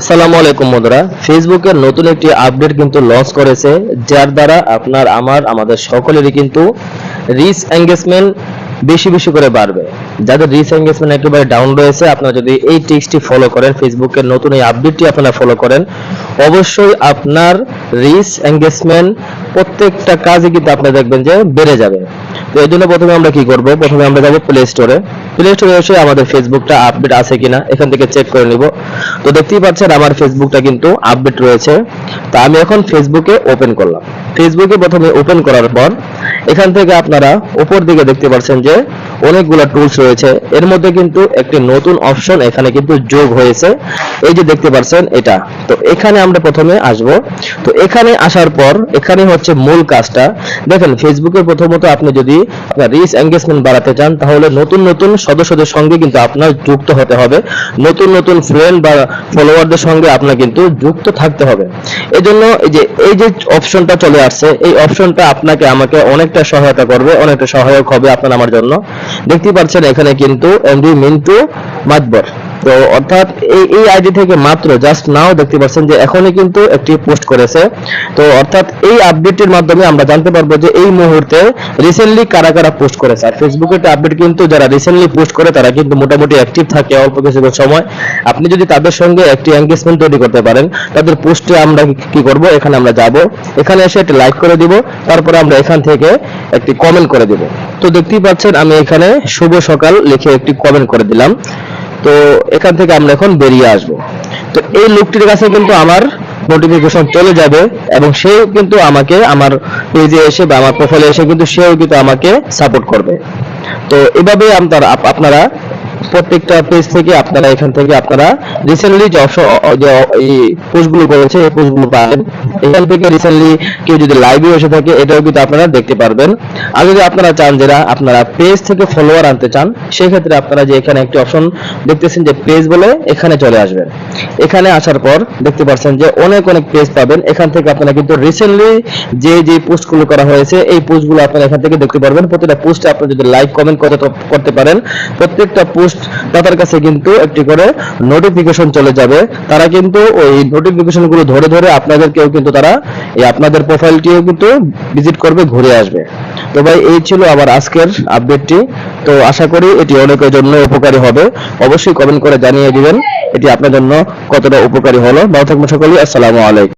আসসালামু আলাইকুম বন্ধুরা। ফেসবুকের নতুন একটি আপডেট কিন্তু লঞ্চ করেছে, যার দ্বারা আপনার, আমার, আমাদের সকলেরই কিন্তু এঙ্গেজমেন্ট বেশি বেশি করে বাড়বে। যাদের এঙ্গেজমেন্ট একেবারে ডাউন রয়েছে, আপনারা যদি এই টিক্সটি ফলো করেন ফেসবুকের নতুন এই আপডেটটি আপনারা ফলো করেন, অবশ্যই আপনার রিচ এঙ্গেজমেন্ট প্রত্যেকটা কাজে কিন্তু আপনি দেখবেন যে বেড়ে যাবে। তো এই জন্য প্রথমে আমরা কি করব? প্রথমে আমরা যাব প্লে স্টোরে প্লে স্টোরে এসে আমাদের ফেসবুকটা আপডেট আছে কিনা, এখান থেকে চেক করে নিব। তো দেখতেই পাচ্ছেন আমার ফেসবুকটা কিন্তু আপডেট রয়েছে। তো আমি এখন ফেসবুকে ওপেন করলাম। ফেসবুকে প্রথমে ওপেন করার পর, এখান থেকে আপনারা উপর দিকে দেখতে পাচ্ছেন যে অনেকগুলো টুলস রয়েছে। এর মধ্যে কিন্তু একটি নতুন অপশন এখানে কিন্তু যোগ হয়েছে। এই যে দেখতে পাচ্ছেন এটা। তো এখানে আমরা প্রথমে আসব। তো এখানে আসার পর, এখানে হচ্ছে মূল কাজটা। দেখেন ফেসবুকে প্রথমত আপনি যদি আপনার রিচ এঙ্গেজমেন্ট বাড়াতে চান, তাহলে নতুন নতুন সদস্যদের সঙ্গে কিন্তু আপনার যুক্ত হতে হবে। নতুন নতুন ফ্রেন্ড বা ফলোয়ারদের সঙ্গে আপনার কিন্তু যুক্ত থাকতে হবে। এই জন্য এই যে এই যে অপশনটা চলে আসছে, এই অপশনটা আপনাকে আমাকে অনেকটা সহায়তা করবে, অনেকটা সহায়ক হবে আপনার আমার জন্য। দেখতে পাচ্ছেন এখানে কিন্তু এমডি মিন্টু মাতবর তো অর্থাৎ এই এই আইডি থেকে মাত্র জাস্ট নাও দেখতে পাচ্ছেন যে এখনই কিন্তু একটি পোস্ট করেছে। তো অর্থাৎ এই আপডেটের মাধ্যমে আমরা জানতে পারব যে এই মুহূর্তে রিসেন্টলি কারা কারা পোস্ট করেছে। আর ফেসবুকের আপডেট কিন্তু যারা রিসেন্টলি পোস্ট করে, তারা কিন্তু মোটামুটি অ্যাক্টিভ থাকে অল্প কিছুক্ষণ সময়। আপনি যদি তাদের সঙ্গে একটি এঙ্গেজমেন্ট তৈরি করতে পারেন, তাদের পোস্টে আমরা কি করব? এখানে আমরা যাব। এখানে এসে একটি লাইক করে দিব। তারপরে আমরা এখান থেকে একটি কমেন্ট করে দিব। তো দেখতেই পাচ্ছেন, আমি এখানে শুভ সকাল লিখে একটি কমেন্ট করে দিলাম। তো এখান থেকে আমরা এখন বেরিয়ে আসব। তো এই লোকটির কাছে কিন্তু আমার নোটিফিকেশন চলে যাবে এবং সেও কিন্তু আমাকে আমার পেজে এসে বা আমার প্রোফাইলে এসে কিন্তু সেও কিন্তু আমাকে সাপোর্ট করবে। তো এভাবে আপনারা আপনারা প্রত্যেকটা পেজ থেকে আপনারা এখান থেকে আপনারা রিসেন্টলি যে এই পোস্টগুলো করেছে, এই পোস্টগুলো পাবেন। এখান থেকে রিসেন্টলি কেউ যদি লাইভে এসে থাকে, এটাও কিন্তু আপনারা দেখতে পারবেন। আর যদি আপনারা চান যারা আপনারা পেজ থেকে ফলোয়ার আনতে চান, সেক্ষেত্রে আপনারা যে এখানে একটি অপশন দেখতেছেন যে পেজ বলে এখানে চলে আসবেন। এখানে আসার পর দেখতে পাচ্ছেন যে অনেক অনেক পেজ পাবেন। এখান থেকে আপনারা কিন্তু রিসেন্টলি যে যে পোস্টগুলো করা হয়েছে, এই পোস্টগুলো আপনারা এখান থেকে দেখতে পারবেন। প্রতিটা পোস্টে আপনি যদি লাইক কমেন্ট করতে করতে পারেন, প্রত্যেকটা পোস্ট তাদের কাছে কিন্তু একটি করে নোটিফিকেশন চলে যাবে। তারা কিন্তু ওই নোটিফিকেশনগুলো ধরে ধরে আপনাদেরকেও কিন্তু তারা এই আপনাদের প্রোফাইলটিও কিন্তু ভিজিট করবে, ঘুরে আসবে। তো ভাই, এই ছিল আবার আজকের আপডেটটি তো আশা করি এটি অনেকের জন্য উপকারী হবে। অবশ্যই কমেন্ট করে জানিয়ে দিবেন এটি আপনার জন্য কতটা উপকারী হলো। ভালো থাকবেন সকলেই। আসসালামু আলাইকুম।